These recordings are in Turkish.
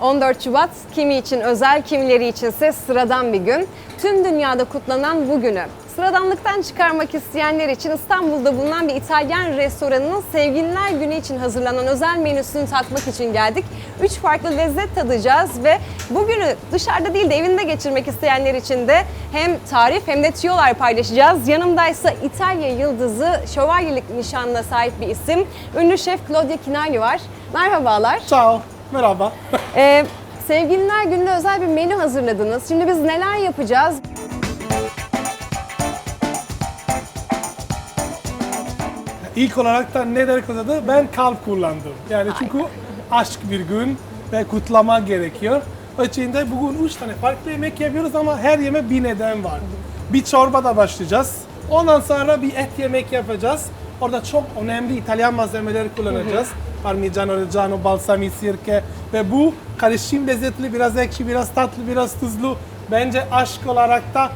14 Şubat kimi için özel, kimileri içinse sıradan bir gün. Tüm dünyada kutlanan bu günü sıradanlıktan çıkarmak isteyenler için İstanbul'da bulunan bir İtalyan restoranının Sevgililer Günü için hazırlanan özel menüsünü tatmak için geldik. Üç farklı lezzet tadacağız ve bugünü dışarıda değil de evinde geçirmek isteyenler için de hem tarif hem de tüyolar paylaşacağız. Yanımdaysa İtalya yıldızı şövalyelik nişanına sahip bir isim. Ünlü şef Claudia Kinali var. Merhabalar. Ciao, merhaba. Ee, Sevgililer Günü'ne özel bir menü hazırladınız. Şimdi biz neler yapacağız? İlk olarak da ne der kazandı? Ben kalp kullandım. Yani çünkü aşk bir gün ve kutlama gerekiyor. O için de bugün üç tane farklı yemek yapıyoruz ama her yeme bir neden var. Bir çorba da başlayacağız. Ondan sonra bir et yemek yapacağız. Orada çok önemli İtalyan malzemeleri kullanacağız. Parmigiano Reggiano, balsamico, sirke ve bu karışım lezzetli, biraz ekşi, biraz tatlı, biraz tuzlu. Bence aşk olarak da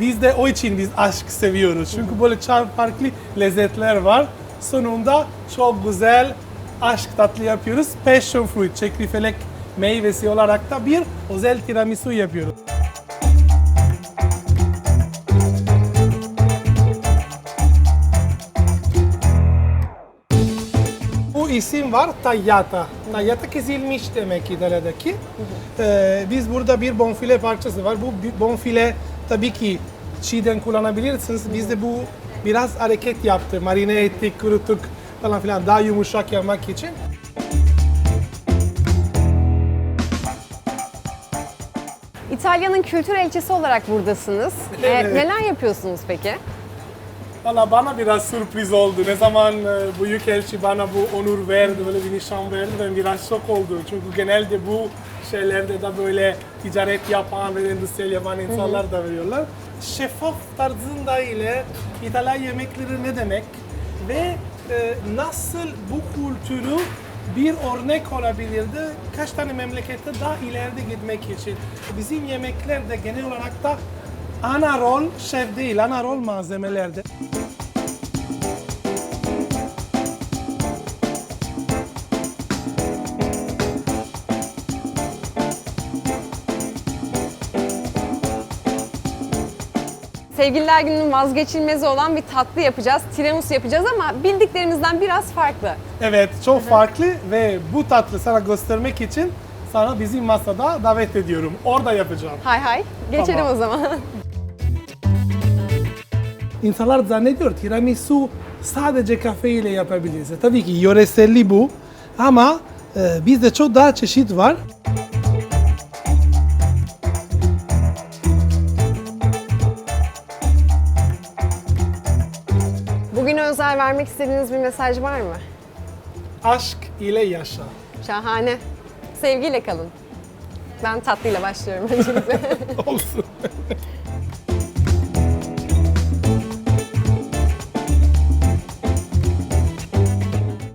biz de o için biz aşk seviyoruz. Çünkü böyle çok farklı lezzetler var. Sonunda çok güzel aşk tatlı yapıyoruz. Passion fruit, çekrifelek meyvesi olarak da bir özel tiramisu yapıyoruz. Bu isim var tagliata. Tagliata kesilmiş demek İtalya'daki. Ee, biz burada bir bonfile parçası var. Bu bonfile tabii ki çiğden kullanabilirsiniz. Biz de bu biraz hareket yaptı. Marine ettik, kuruttuk falan filan daha yumuşak yapmak için. İtalya'nın kültür elçisi olarak buradasınız. Ee, Evet. neler yapıyorsunuz peki? Valla bana biraz sürpriz oldu. Ne zaman e, Büyükelçi bana bu onur verdi, böyle bir nişan verdi ben biraz şok oldum. Çünkü genelde bu şeylerde de böyle ticaret yapan ve endüstriyel yapan insanlar da veriyorlar. Şeffaf tarzında ile İtalyan yemekleri ne demek ve e, nasıl bu kültürü bir örnek olabilirdi. Kaç tane memlekette daha ileride gitmek için. Bizim yemeklerde genel olarak da ana rol şef değil, ana rol malzemelerde. Sevgililer Günü'nün vazgeçilmezi olan bir tatlı yapacağız. Tiramisu yapacağız ama bildiklerimizden biraz farklı. Evet, çok farklı ve bu tatlı sana göstermek için sana bizim masada davet ediyorum. Orada yapacağım. Hay hay. Geçelim Tamam. o zaman. İnsanlar zannediyor tiramisu sadece kafe ile yapabiliriz. Tabii ki yöreselli bu ama e, bizde çok daha çeşit var. Bugüne özel vermek istediğiniz bir mesaj var mı? Aşk ile yaşa. Şahane. Sevgiyle kalın. Ben tatlıyla başlıyorum öncelikle. Olsun.